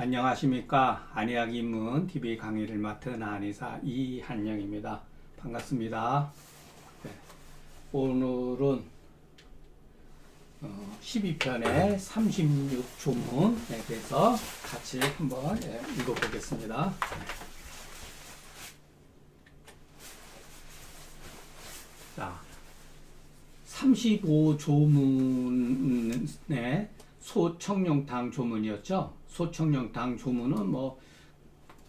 안녕하십니까 안의학 입문 TV 강의를 맡은 한의사 이한영입니다. 반갑습니다. 네, 오늘은 어, 12편의 36조문에 대해서 같이 한번 예, 읽어보겠습니다. 자, 35조문의 소청룡당 조문이었죠. 소청룡당 조문은 뭐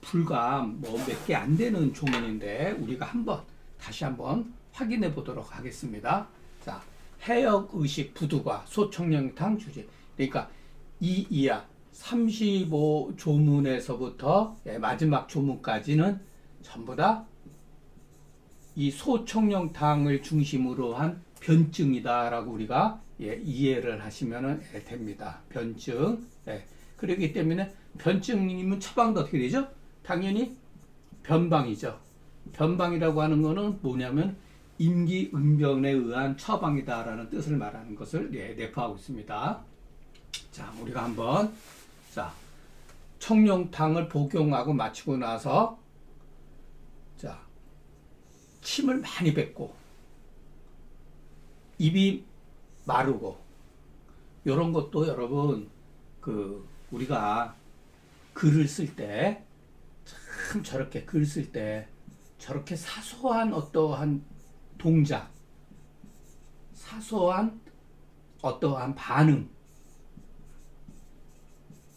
불과 뭐 몇 개 안 되는 조문인데 우리가 한번 다시 한번 확인해 보도록 하겠습니다. 자, 해역 의식 부두과 소청룡당 주제. 그러니까 이 이하 35 조문에서부터 예, 마지막 조문까지는 전부 다 이 소청룡탕을 중심으로 한 변증이다라고 우리가 예, 이해를 하시면 됩니다. 변증. 예. 그렇기 때문에 변증이면 처방도 어떻게 되죠? 당연히 변방이죠. 변방이라고 하는 것은 뭐냐면 임기응변에 의한 처방이다라는 뜻을 말하는 것을 예, 내포하고 있습니다. 자, 우리가 한번 자 청룡탕을 복용하고 마치고 나서 자 침을 많이 뱉고 입이 마르고 이런 것도 여러분 그 우리가 글을 쓸 때 참 저렇게 글 쓸 때 저렇게 사소한 어떠한 동작 사소한 어떠한 반응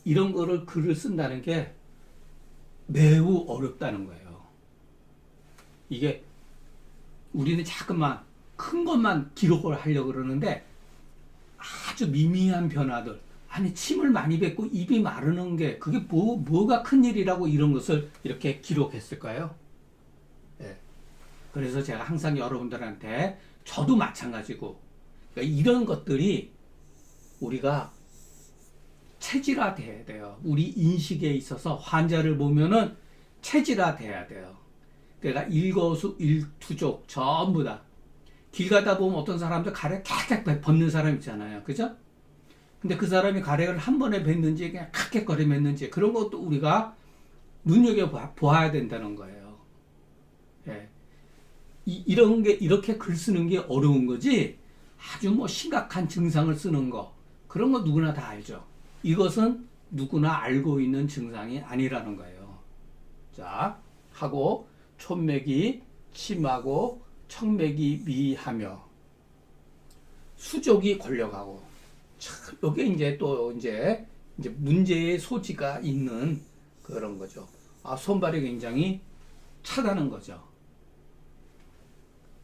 이런 거를 글을 쓴다는 게 매우 어렵다는 거예요. 이게 우리는 자꾸만 큰 것만 기록을 하려고 그러는데 아주 미미한 변화들 아니 침을 많이 뱉고 입이 마르는 게 그게 뭐 뭐가 큰 일이라고 이런 것을 이렇게 기록했을까요? 예. 그래서 제가 항상 여러분들한테 저도 마찬가지고 그러니까 이런 것들이 우리가 체질화 돼야 돼요. 우리 인식에 있어서 환자를 보면은 체질화 돼야 돼요. 그러니까 일거수 일투족 전부 다. 길 가다 보면 어떤 사람들 가래 캬캬 벗는 사람 있잖아요. 그죠? 근데 그 사람이 가래를 한 번에 뱉는지 그냥 칵칵거리 뱉는지 그런 것도 우리가 눈여겨 보아야 된다는 거예요. 예. 이, 이런 게 이렇게 글 쓰는 게 어려운 거지 아주 뭐 심각한 증상을 쓰는 거 그런 거 누구나 다 알죠. 이것은 누구나 알고 있는 증상이 아니라는 거예요. 자, 하고 촌맥이 침하고 청맥이 미하며 수족이 걸려가고 참 요게 이제 또 이제 이제 문제의 소지가 있는 그런 거죠. 아, 손발이 굉장히 차다는 거죠.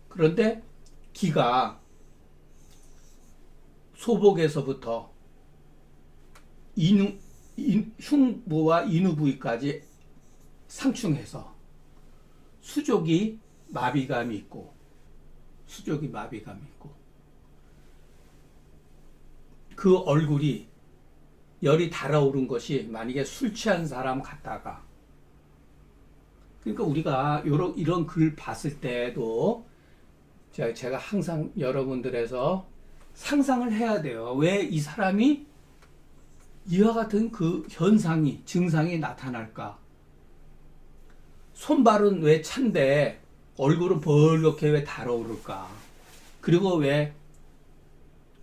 그런데 기가 소복에서부터 인후, 인, 흉부와 인후 부위까지 상충해서 수족이 마비감이 있고 수족이 마비감이 있고 그 얼굴이 열이 달아오른 것이 만약에 술 취한 사람 같다가 그러니까 우리가 요런 이런 글 봤을 때도 제가, 항상 여러분들에서 상상을 해야 돼요. 왜 이 사람이 이와 같은 그 현상이 증상이 나타날까? 손발은 왜 찬데 얼굴은 벌겋게 왜 달아오를까? 그리고 왜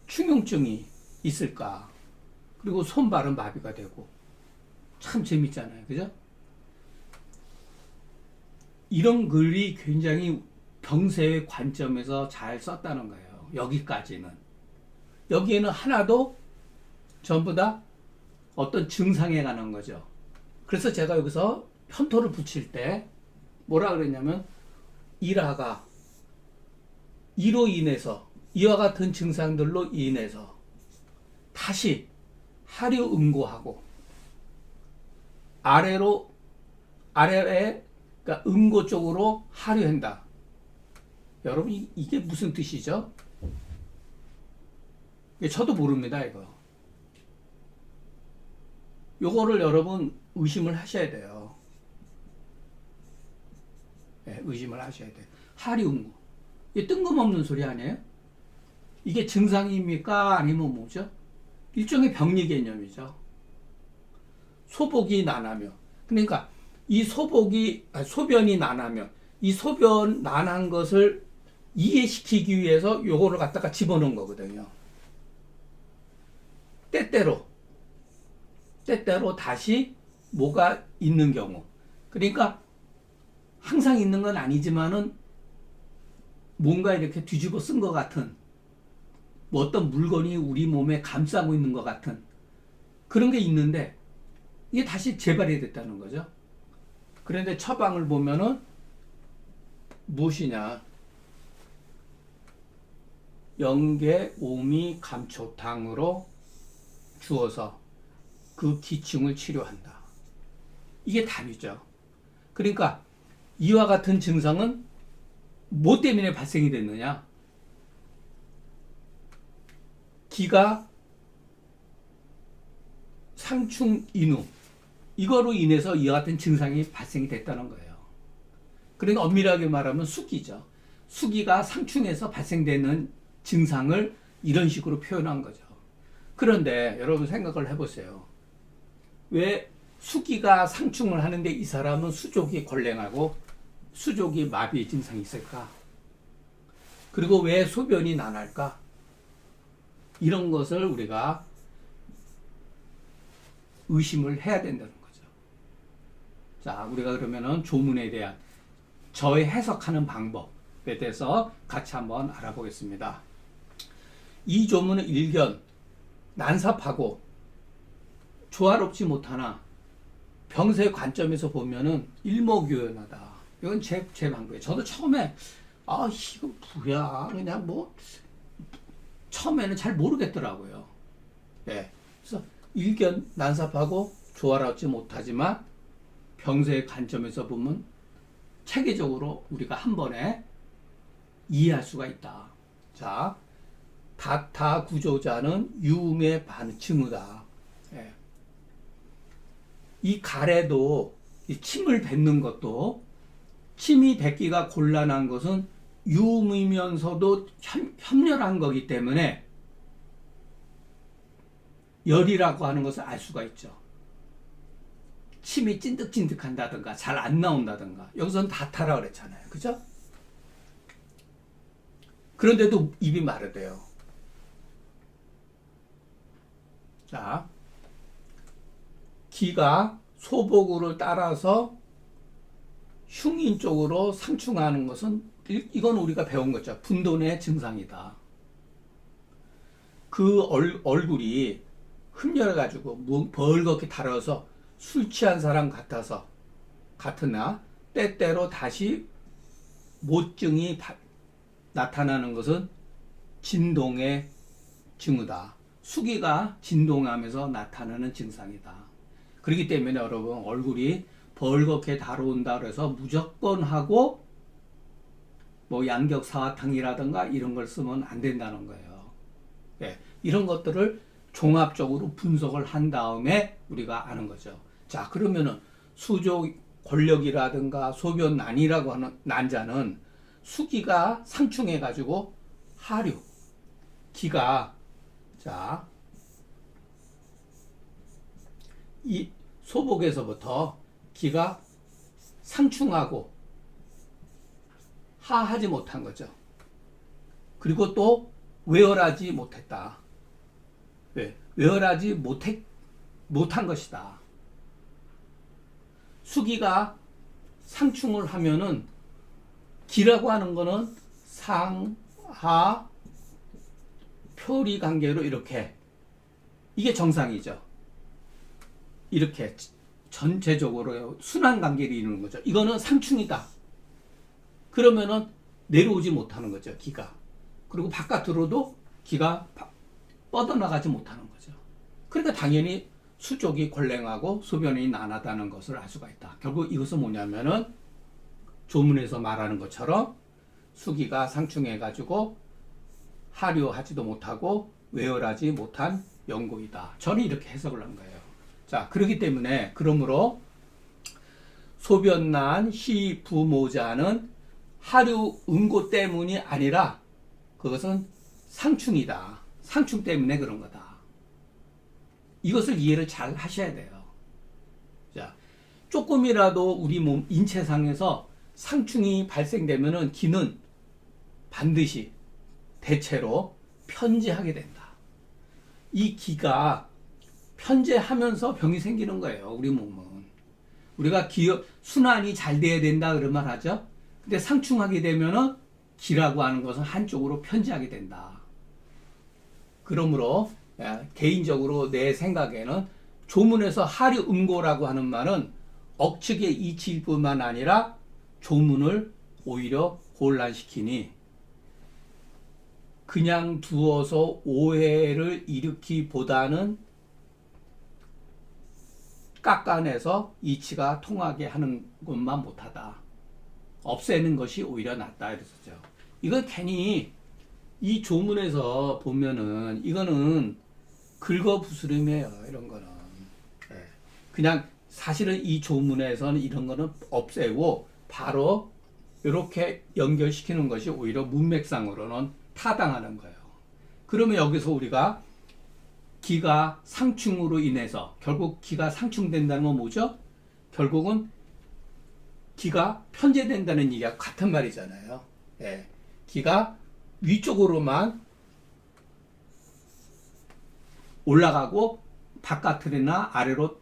충용증이 있을까? 그리고 손발은 마비가 되고 참 재밌잖아요. 그죠? 이런 글이 굉장히 병세의 관점에서 잘 썼다는 거예요. 여기까지는. 여기에는 하나도 전부 다 어떤 증상에 관한 거죠. 그래서 제가 여기서 편토를 붙일 때 뭐라 그랬냐면 일화가 이로 인해서 이와 같은 증상들로 인해서 다시 하류 응고하고 아래로 아래에 그러니까 응고 쪽으로 하류한다. 여러분 이- 이게 무슨 뜻이죠? 저도 모릅니다 이거. 요거를 여러분 의심을 하셔야 돼요. 네, 의심을 하셔야 돼요. 하리운구. 이게 뜬금없는 소리 아니에요? 이게 증상입니까? 아니면 뭐죠? 일종의 병리 개념이죠. 소복이 나나며 그러니까 이 소복이 아, 소변이 나나며 이 소변 난한 것을 이해시키기 위해서 요거를 갖다가 집어넣은 거거든요. 때때로 때때로 다시 뭐가 있는 경우 그러니까 항상 있는 건 아니지만은 뭔가 이렇게 뒤집어 쓴 것 같은 뭐 어떤 물건이 우리 몸에 감싸고 있는 것 같은 그런 게 있는데 이게 다시 재발이 됐다는 거죠. 그런데 처방을 보면은 무엇이냐? 영계 오미 감초탕으로 주어서 그 기충을 치료한다. 이게 답이죠. 그러니까 이와 같은 증상은 뭐 때문에 발생이 됐느냐? 기가 상충 인후 이거로 인해서 이와 같은 증상이 발생이 됐다는 거예요. 그러니까 엄밀하게 말하면 수기죠. 수기가 상충해서 발생되는 증상을 이런 식으로 표현한 거죠. 그런데 여러분 생각을 해보세요. 왜 수기가 상충을 하는데 이 사람은 수족이 골랭하고 수족이 마비 증상이 있을까? 그리고 왜 소변이 난할까? 이런 것을 우리가 의심을 해야 된다는 거죠. 자, 우리가 그러면은 조문에 대한 저의 해석하는 방법에 대해서 같이 한번 알아보겠습니다. 이 조문은 일견, 난삽하고 조화롭지 못하나 병세 관점에서 보면은 일목요연하다. 이건 제, 제 방법이에요. 저도 처음에, 아, 이거 뭐야. 그냥 뭐, 처음에는 잘 모르겠더라고요. 예. 그래서 일견 난삽하고 조화롭지 못하지만 병세의 관점에서 보면 체계적으로 우리가 한 번에 이해할 수가 있다. 자, 다타 구조자는 유음의 반증이다. 예. 이 가래도 이 침을 뱉는 것도 침이 뱉기가 곤란한 것은 유음이면서도 협, 협렬한 거기 때문에 열이라고 하는 것을 알 수가 있죠. 침이 찐득찐득한다든가 잘 안 나온다든가 여기서는 다 타라 그랬잖아요. 그죠? 그런데도 입이 마르대요. 자, 기가 소복으로 따라서 흉인 쪽으로 상충하는 것은 이- 이건 우리가 배운 거죠. 분돈의 증상이다. 그 얼, 얼굴이 흠열해가지고 뭐 벌겋게 달아서 술 취한 사람 같아서 같으나 때때로 다시 모증이 바- 나타나는 것은 진동의 증후다. 수기가 진동하면서 나타나는 증상이다. 그렇기 때문에 여러분 얼굴이 벌겋게 달아온다 그래서 무조건 하고 뭐 양격사화탕이라든가 이런 걸 쓰면 안 된다는 거예요. 예, 이런 것들을 종합적으로 분석을 한 다음에 우리가 아는 거죠. 자, 그러면은 수조 권력이라든가 소변 난이라고 하는 난자는 수기가 상충해 가지고 하류 기가 자, 이 소복에서부터 기가 상충하고 하하지 못한 거죠. 그리고 또 외월하지 못했다. 왜? 외월하지 못했, 못한 것이다. 수기가 상충을 하면은 기라고 하는 거는 상, 하, 표리 관계로 이렇게 이게 정상이죠. 이렇게 전체적으로 순환 관계를 이루는 거죠. 이거는 상충이다. 그러면은 내려오지 못하는 거죠. 기가. 그리고 바깥으로도 기가 바- 뻗어나가지 못하는 거죠. 그러니까 당연히 수족이 골랭하고 소변이 난하다는 것을 알 수가 있다. 결국 이것은 뭐냐면은 조문에서 말하는 것처럼 수기가 상충해가지고 하류하지도 못하고 외열하지 못한 연고이다. 저는 이렇게 해석을 한 거예요. 자, 그렇기 때문에 그러므로 소변난 희부모자는 하류 응고 때문이 아니라 그것은 상충이다. 상충 때문에 그런 거다. 이것을 이해를 잘 하셔야 돼요. 자, 조금이라도 우리 몸 인체상에서 상충이 발생되면은 기는 반드시 대체로 편제하게 된다. 이 기가 편제하면서 병이 생기는 거예요. 우리 몸은. 우리가 기 순환이 잘 돼야 된다 그런 말 하죠. 근데 상충하게 되면은 기라고 하는 것은 한쪽으로 편제하게 된다. 그러므로 예, 개인적으로 내 생각에는 조문에서 하류 음고라고 하는 말은 억측의 이치일 뿐만 아니라 조문을 오히려 혼란시키니 그냥 두어서 오해를 일으키보다는 깎아내서 이치가 통하게 하는 것만 못하다. 없애는 것이 오히려 낫다 이랬었죠. 이건 괜히 이 조문에서 보면은 이거는 긁어 부스름이에요. 이런 거는 예. 그냥 사실은 이 조문에서는 이런 거는 없애고 바로 이렇게 연결시키는 것이 오히려 문맥상으로는 타당하는 거예요. 그러면 여기서 우리가 기가 상충으로 인해서 결국 기가 상충된다는 건 뭐죠? 결국은 기가 편제된다는 얘기가 같은 말이잖아요. 예. 기가 위쪽으로만 올라가고 바깥으로나 아래로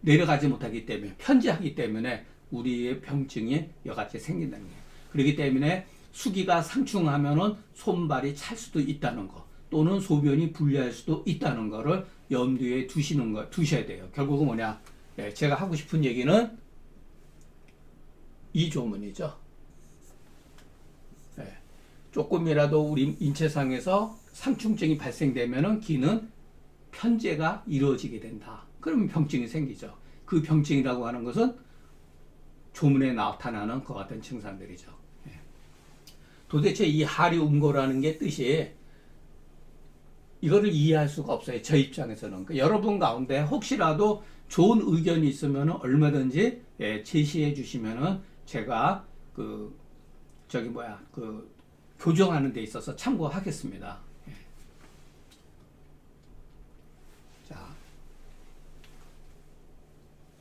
내려가지 못하기 때문에 편제하기 때문에 우리의 병증이 여같이 생긴다는 거예요. 그렇기 때문에 수기가 상충하면은 손발이 찰 수도 있다는 거 또는 소변이 불리할 수도 있다는 거를 염두에 두시는 거 두셔야 돼요. 결국은 뭐냐? 예, 제가 하고 싶은 얘기는 이 조문이죠. 예, 조금이라도 우리 인체상에서 상충증이 발생되면은 기는 편제가 이루어지게 된다. 그러면 병증이 생기죠. 그 병증이라고 하는 것은 조문에 나타나는 그 같은 증상들이죠. 예. 도대체 이 하리움고라는 게 뜻이 이거를 이해할 수가 없어요. 저 입장에서는. 그 여러분 가운데 혹시라도 좋은 의견이 있으면 얼마든지 예, 제시해 주시면은 제가 그 저기 뭐야 그 교정하는 데 있어서 참고하겠습니다. 예. 자,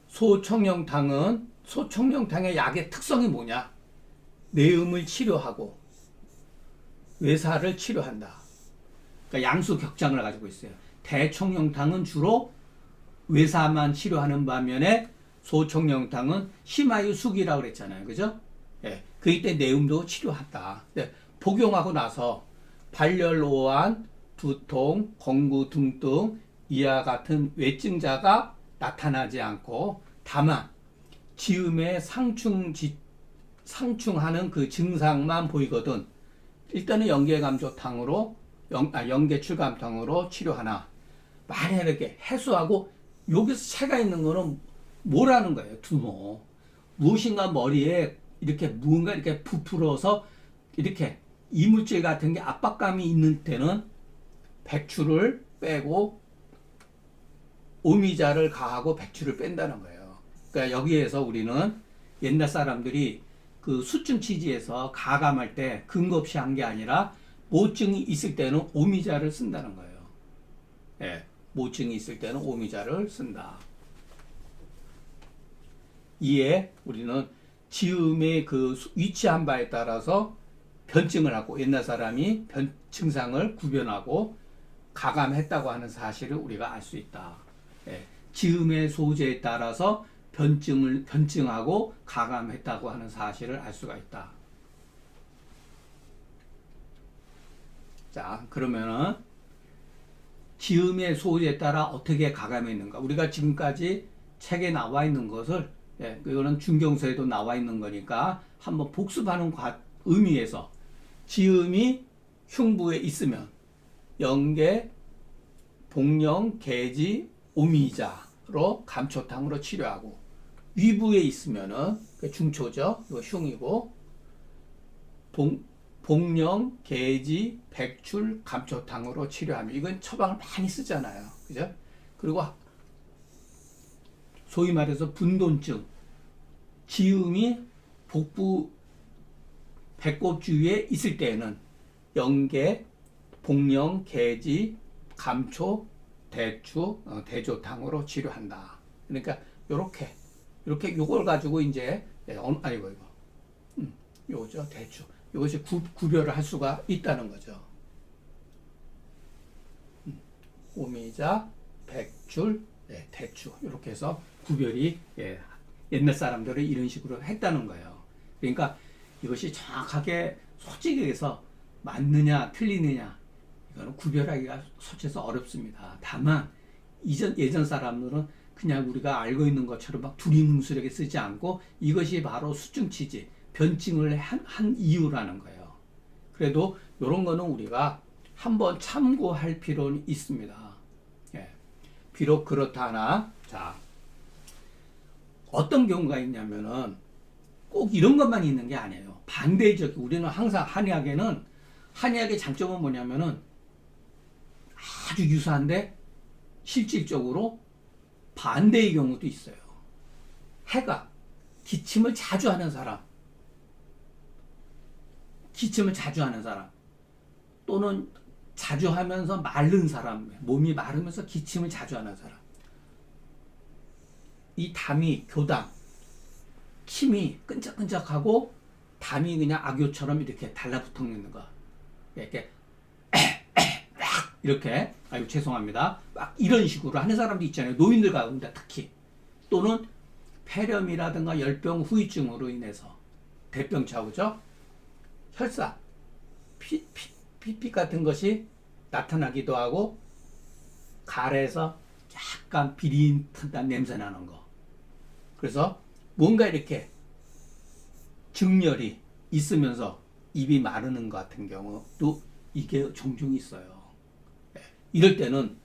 소청룡탕은 소청룡탕의 약의 특성이 뭐냐? 내음을 치료하고 외사를 치료한다. 그러니까 양수 격장을 가지고 있어요. 대청룡탕은 주로 외사만 치료하는 반면에 소청룡탕은 심하유 숙이라고 그랬잖아요. 그죠? 예. 그때 이 내음도 치료한다. 네. 복용하고 나서 발열, 오한, 두통, 공구 등등 이와 같은 외증자가 나타나지 않고 다만 지음의 상충 지, 상충하는 그 증상만 보이거든. 일단은 연계감조탕으로 연, 아, 연계출감탕으로 치료하나 만약에 해소하고 여기서 채가 있는 거는 뭐라는 거예요? 두모. 무엇인가 머리에 이렇게 무언가 이렇게 부풀어서 이렇게 이물질 같은 게 압박감이 있는 때는 백추를 빼고 오미자를 가하고 백추를 뺀다는 거예요. 그러니까 여기에서 우리는 옛날 사람들이 그 수증 치지에서 가감할 때 근거 없이 한 게 아니라 모증이 있을 때는 오미자를 쓴다는 거예요. 예, 모증이 있을 때는 오미자를 쓴다. 이에 우리는 지음의 그 위치한 바에 따라서 변증을 하고 옛날 사람이 변 증상을 구별하고 가감했다고 하는 사실을 우리가 알 수 있다. 예, 지음의 소재에 따라서 변증을 변증하고 가감했다고 하는 사실을 알 수가 있다. 자, 그러면은 지음의 소재에 따라 어떻게 가감했는가? 우리가 지금까지 책에 나와 있는 것을 예, 이거는 중경서에도 나와 있는 거니까 한번 복습하는 과, 의미에서 지음이 흉부에 있으면 영계, 복령, 계지, 오미자로 감초탕으로 치료하고 위부에 있으면은 그 중초죠. 이거 흉이고 복, 복령, 계지, 백출, 감초탕으로 치료하면 이건 처방을 많이 쓰잖아요. 그죠? 그리고 소위 말해서 분돈증, 지음이 복부 배꼽 주위에 있을 때에는 영계, 복령, 계지, 감초, 대추, 어, 대조탕으로 치료한다. 그러니까 요렇게 이렇게 요걸 가지고 이제 예, 아니고 이거 음, 요거죠 대추 이것이 구, 구별을 할 수가 있다는 거죠. 음, 오미자, 백줄, 예, 대추 이렇게 해서 구별이 예, 옛날 사람들은 이런 식으로 했다는 거예요. 그러니까 이것이 정확하게 솔직히 해서 맞느냐 틀리느냐 이거는 구별하기가 솔직해서 어렵습니다. 다만 이전 예전 사람들은 그냥 우리가 알고 있는 것처럼 막 두리뭉술하게 쓰지 않고 이것이 바로 수증치지 변증을 한, 한 이유라는 거예요. 그래도 이런 거는 우리가 한번 참고할 필요는 있습니다. 예. 비록 그렇다나 자 어떤 경우가 있냐면은 꼭 이런 것만 있는 게 아니에요. 반대적 우리는 항상 한의학에는 한의학의 장점은 뭐냐면은 아주 유사한데 실질적으로 반대의 경우도 있어요. 해가 기침을 자주 하는 사람, 기침을 자주 하는 사람, 또는 자주 하면서 마른 사람, 몸이 마르면서 기침을 자주 하는 사람. 이 담이 교담, 침이 끈적끈적하고 담이 그냥 악교처럼 이렇게 달라붙어 있는 거. 이렇게 이렇게 아유 죄송합니다. 막 이런 식으로 하는 사람도 있잖아요. 노인들 가운데 특히 또는 폐렴이라든가 열병 후유증으로 인해서 대병 좌우죠. 혈사, 피, 피, 피피 같은 것이 나타나기도 하고 갈에서 약간 비린듯한 냄새 나는 거. 그래서 뭔가 이렇게 증열이 있으면서 입이 마르는 것 같은 경우도 이게 종종 있어요. 예, 이럴 때는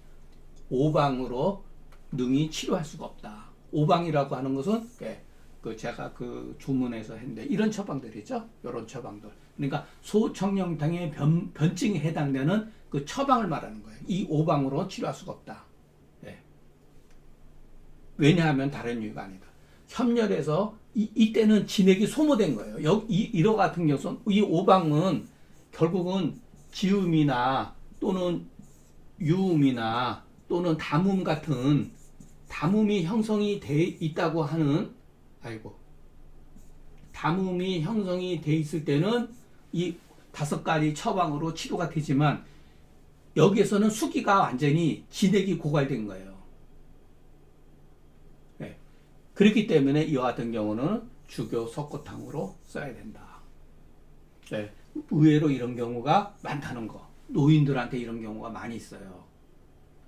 오방으로 능히 치료할 수가 없다. 오방이라고 하는 것은 예, 그 제가 그 주문에서 했는데 이런 처방들이죠. 이런 처방들. 그러니까 소청령탕의 변, 변증에 해당되는 그 처방을 말하는 거예요. 이 오방으로 치료할 수가 없다. 예. 왜냐하면 다른 이유가 아니다. 협렬해서 이, 이때는 진액이 소모된 거예요. 여기 이, 이러 같은 경우는 이 오방은 결국은 지음이나 또는 유음이나 또는 담음 같은 담음이 형성이 돼 있다고 하는 아이고 담음이 형성이 돼 있을 때는 이 다섯 가지 처방으로 치료가 되지만 여기에서는 수기가 완전히 진액이 고갈된 거예요. 네. 그렇기 때문에 이와 같은 경우는 주교 석고탕으로 써야 된다. 네. 의외로 이런 경우가 많다는 거. 노인들한테 이런 경우가 많이 있어요.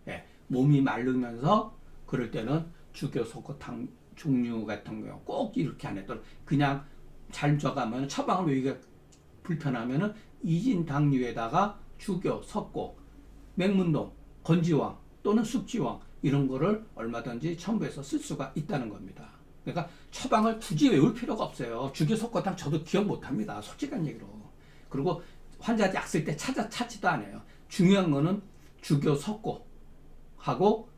네. 몸이 마르면서 그럴 때는 주교 석고탕 종류 같은 경우 꼭 이렇게 안 했더라. 그냥 잘 쪄가면 처방을 여기가 불편하면은 이진당류에다가 주교, 석고, 맹문동, 건지왕 또는 숙지왕 이런 거를 얼마든지 첨부해서 쓸 수가 있다는 겁니다. 그러니까 처방을 굳이 외울 필요가 없어요. 주교, 석고탕 저도 기억 못합니다. 솔직한 얘기로. 그리고 환자 약쓸 때 찾아 찾지도 않아요. 중요한 거는 주교, 석고 하고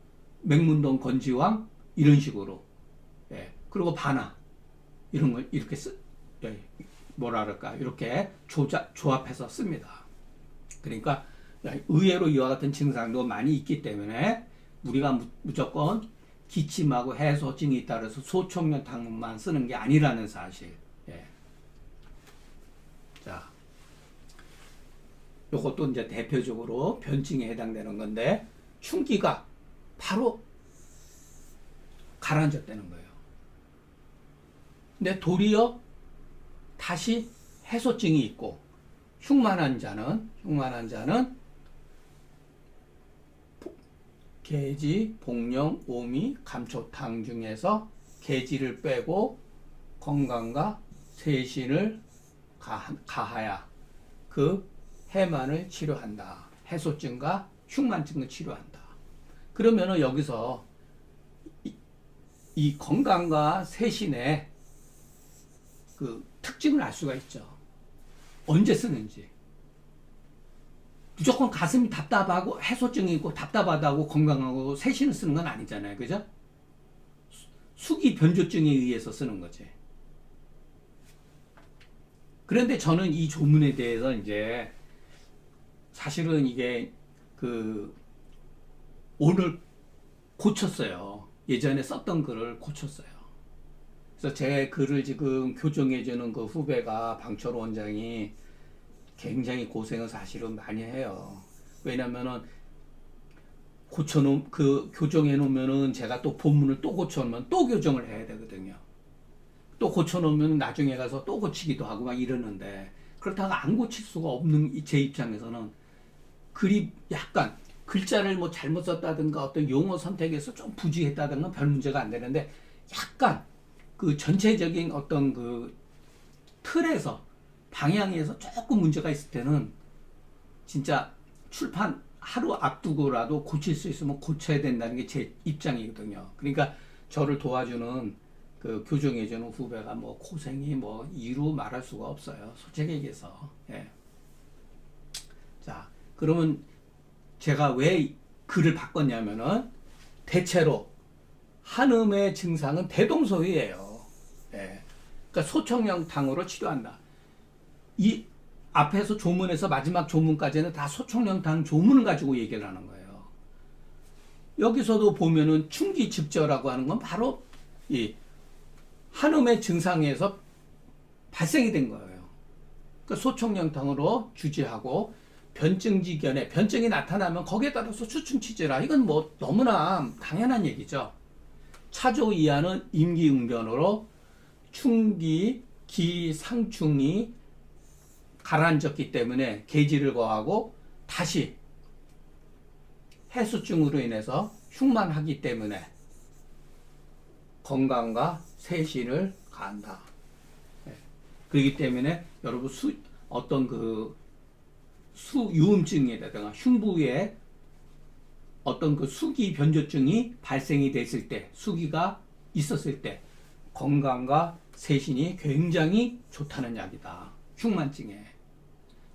맹문동, 건지왕 이런 식으로 예. 그리고 반화 이런 걸 이렇게 쓰 예. 뭐라 그럴까 이렇게 조자, 조합해서 씁니다. 그러니까 의외로 이와 같은 증상도 많이 있기 때문에 우리가 무, 무조건 기침하고 해소증이 있다 그래서 소총련탕만 쓰는 게 아니라는 사실. 예. 자, 요것도 이제 대표적으로 변증에 해당되는 건데 충기가 바로 가라앉았다는 거예요. 근데 도리어 다시 해소증이 있고 흉만한 자는 흉만한 자는 개지, 복령, 오미, 감초탕 중에서 개지를 빼고 건강과 세신을 가하야 그 해만을 치료한다. 해소증과 흉만증을 치료한다. 그러면은 여기서 이, 이 건강과 세신의 그 특징을 알 수가 있죠. 언제 쓰는지. 무조건 가슴이 답답하고 해소증이 있고 답답하다고 건강하고 세신을 쓰는 건 아니잖아요. 그죠? 수기 변조증에 의해서 쓰는 거지. 그런데 저는 이 조문에 대해서 이제 사실은 이게 그 오늘 고쳤어요. 예전에 썼던 글을 고쳤어요. 그래서 제 글을 지금 교정해주는 그 후배가 방철 원장이 굉장히 고생을 사실은 많이 해요. 왜냐면은 고쳐놓 그 교정해 놓으면은 제가 또 본문을 또 고쳐놓으면 또 교정을 해야 되거든요. 또 고쳐놓으면 나중에 가서 또 고치기도 하고 막 이러는데 그렇다가 안 고칠 수가 없는 이- 제 입장에서는 글이 약간 글자를 뭐 잘못 썼다든가 어떤 용어 선택에서 좀 부주의했다든가 별 문제가 안 되는데 약간 그 전체적인 어떤 그 틀에서 방향에서 조금 문제가 있을 때는 진짜 출판 하루 앞두고라도 고칠 수 있으면 고쳐야 된다는 게 제 입장이거든요. 그러니까 저를 도와주는 그 교정해주는 후배가 뭐 고생이 뭐 이루 말할 수가 없어요. 솔직히 얘기해서. 예. 자, 그러면 제가 왜 글을 바꿨냐면은 대체로 한음의 증상은 대동소이예요. 예. 그러니까 소청령탕으로 치료한다. 이 앞에서 조문에서 마지막 조문까지는 다 소청령탕 조문을 가지고 얘기를 하는 거예요. 여기서도 보면은 충기집저라고 하는 건 바로 이 한음의 증상에서 발생이 된 거예요. 그 소청령탕으로 주지하고 변증지견에 변증이 나타나면 거기에 따라서 추충치즈라 이건 뭐 너무나 당연한 얘기죠. 차조 이하는 임기응변으로 충기 기 상충이 가라앉았기 때문에 계지를 거하고 다시 해수증으로 인해서 흉만하기 때문에 건강과 세신을 가한다. 예. 그렇기 때문에 여러분 수 어떤 그 수유음증이라든가 흉부에 어떤 그 수기 변조증이 발생이 됐을 때 수기가 있었을 때 건강과 세신이 굉장히 좋다는 약이다. 흉만증에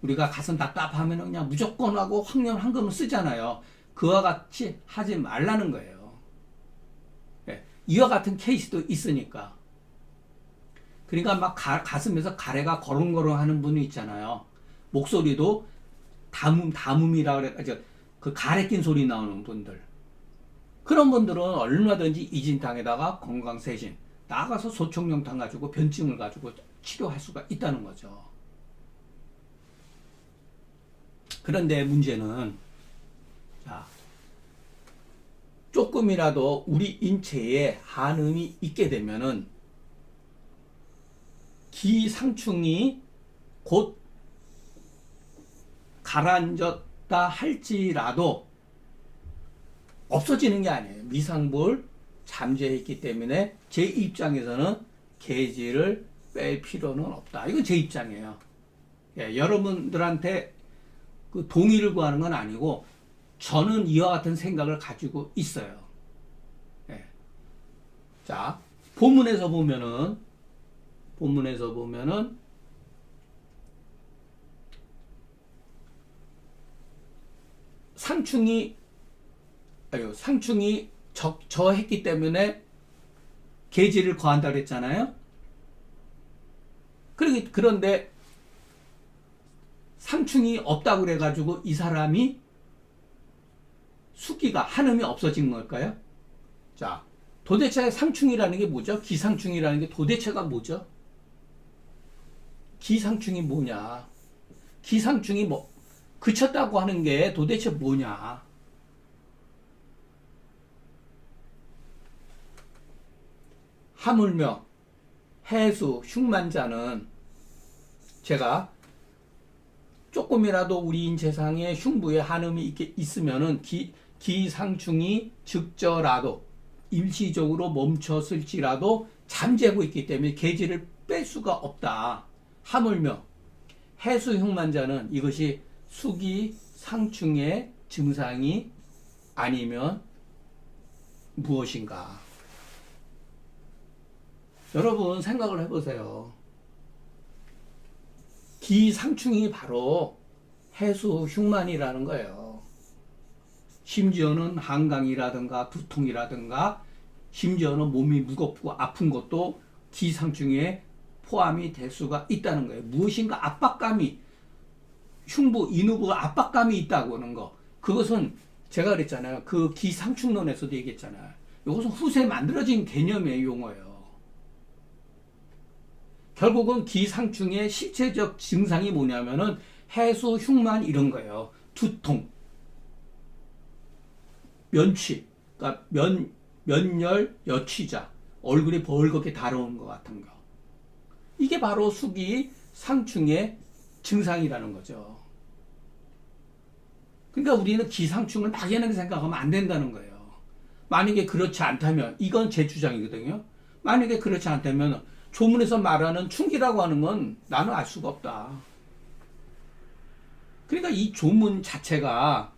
우리가 가슴 답답하면 그냥 무조건 하고 황련 황금을 쓰잖아요. 그와 같이 하지 말라는 거예요. 예, 이와 같은 케이스도 있으니까. 그러니까 막 가, 가슴에서 가래가 거렁거렁 하는 분이 있잖아요. 목소리도 담음, 담음이라 그래가지고 그 가래 낀 소리 나오는 분들. 그런 분들은 얼마든지 이진탕에다가 건강세신, 나가서 소총령탕 가지고 변증을 가지고 치료할 수가 있다는 거죠. 그런데 문제는, 자, 조금이라도 우리 인체에 한음이 있게 되면은 기상충이 곧 가라앉았다 할지라도 없어지는 게 아니에요. 미상볼 잠재해 있기 때문에 제 입장에서는 개지를 뺄 필요는 없다. 이건 제 입장이에요. 예, 여러분들한테 그 동의를 구하는 건 아니고 저는 이와 같은 생각을 가지고 있어요. 예. 자, 본문에서 보면은 본문에서 보면은 상충이 아유 상충이 적 저했기 때문에 계지를 거한다 그랬잖아요. 그런데 상충이 없다고 그래가지고 이 사람이 수기가 한음이 없어진 걸까요? 자, 도대체 상충이라는 게 뭐죠? 기상충이라는 게 도대체가 뭐죠? 기상충이 뭐냐? 기상충이 뭐 그쳤다고 하는 게 도대체 뭐냐? 하물며 해수 흉만자는 제가 조금이라도 우리 인체상에 흉부에 한음이 있게 있으면은 기, 기상충이 즉저라도 일시적으로 멈췄을지라도 잠재고 있기 때문에 계지를 뺄 수가 없다. 하물며 해수 흉만자는 이것이 수기 상충의 증상이 아니면 무엇인가? 여러분 생각을 해보세요. 기상충이 바로 해수 흉만이라는 거예요. 심지어는 한강이라든가 두통이라든가 심지어는 몸이 무겁고 아픈 것도 기상충에 포함이 될 수가 있다는 거예요. 무엇인가 압박감이 흉부, 인후부가 압박감이 있다고 하는 거. 그것은 제가 그랬잖아요. 그 기상충론에서도 얘기했잖아요. 이것은 후세에 만들어진 개념의 용어예요. 결국은 기상충의 실체적 증상이 뭐냐면은 해수, 흉만 이런 거예요. 두통, 면취, 그러니까 면, 면열, 여취자, 얼굴이 벌겋게 달아오는 것 같은 거. 이게 바로 수기 상충의 증상이라는 거죠. 그러니까 우리는 기상충을 막연하게 생각하면 안 된다는 거예요. 만약에 그렇지 않다면, 이건 제 주장이거든요. 만약에 그렇지 않다면, 조문에서 말하는 충기라고 하는 건 나는 알 수가 없다. 그러니까 이 조문 자체가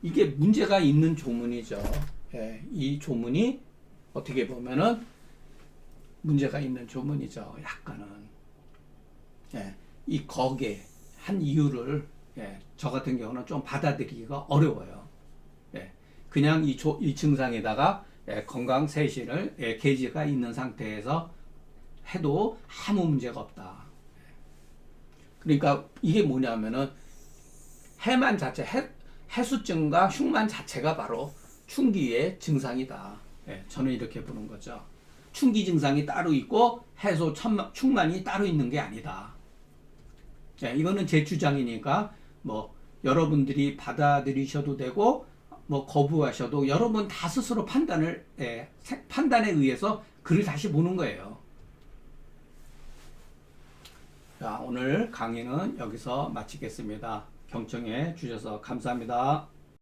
이게 문제가 있는 조문이죠. 예, 이 조문이 어떻게 보면은 문제가 있는 조문이죠. 약간은. 예, 이 거기에 한 이유를 예, 저 같은 경우는 좀 받아들이기가 어려워요. 예, 그냥 이, 조, 이 증상에다가 예, 건강 세신을 예, 계지가 있는 상태에서 해도 아무 문제가 없다. 그러니까 이게 뭐냐면은 해만 자체, 해, 해수증과 흉만 자체가 바로 충기의 증상이다. 예, 저는 이렇게 보는 거죠. 충기 증상이 따로 있고 해소 천만, 충만이 따로 있는 게 아니다. 예, 이거는 제 주장이니까 뭐 여러분들이 받아들이셔도 되고 뭐 거부하셔도 여러분 다 스스로 판단을 예, 세- 판단에 의해서 글을 다시 보는 거예요. 자, 오늘 강의는 여기서 마치겠습니다. 경청해 주셔서 감사합니다.